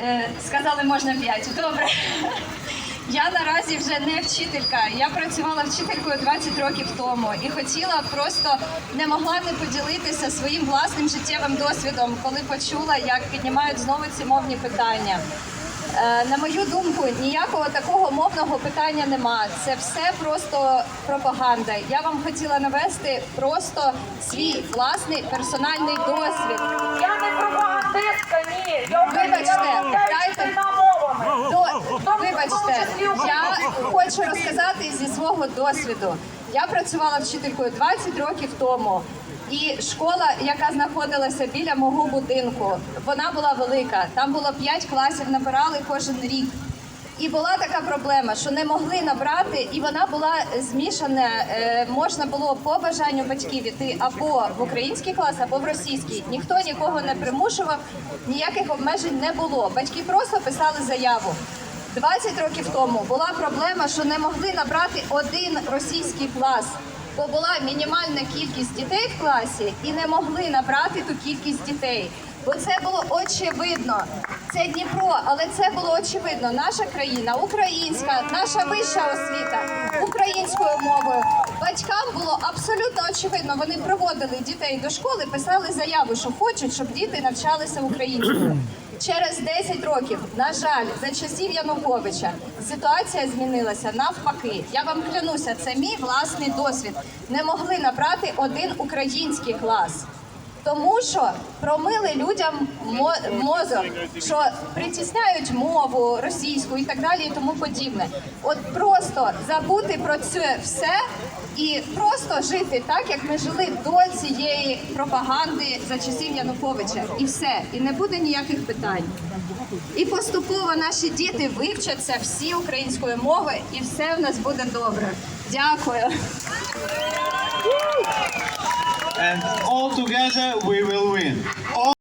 Е, сказали, можна 5. Добре. Я наразі вже не вчителька. Я працювала вчителькою 20 років тому і хотіла просто не могла не поділитися своїм власним життєвим досвідом, коли почула, як піднімають знову ці мовні питання. Е, На мою думку, ніякого такого мовного питання нема. Це все просто пропаганда. Я вам хотіла навести просто свій власний персональний досвід. Я не пропагандистка, я хочу розказати зі свого досвіду. Я працювала вчителькою 20 років тому. І школа, яка знаходилася біля мого будинку, вона була велика. Там було 5 класів, набирали кожен рік. І була така проблема, що не могли набрати, і вона була змішана. е, можна було по бажанню батьків іти або в український клас, або в російський. Ніхто нікого не примушував, ніяких обмежень не було. Батьки просто писали заяву. 20 років тому була проблема, що не могли набрати один російський клас, бо була мінімальна кількість дітей в класі і не могли набрати ту кількість дітей. Бо це було очевидно. Це Дніпро, але це було очевидно. Наша країна, українська, наша вища освіта українською мовою. Батькам було абсолютно очевидно. Вони проводили дітей до школи, писали заяву, що хочуть, щоб діти навчалися українською. Через 10 років, на жаль, за часів Януковича ситуація змінилася навпаки. Я вам клянуся, це мій власний досвід. Не могли набрати один український клас. Тому що промили людям мозок, що притісняють мову російську і так далі, і тому подібне. От просто забути про це все і просто жити так, як ми жили до цієї пропаганди за часів Януковича, і все, і не буде ніяких питань. І поступово наші діти вивчаться всі української мови, і все в нас буде добре. Дякую. And all together we will win. All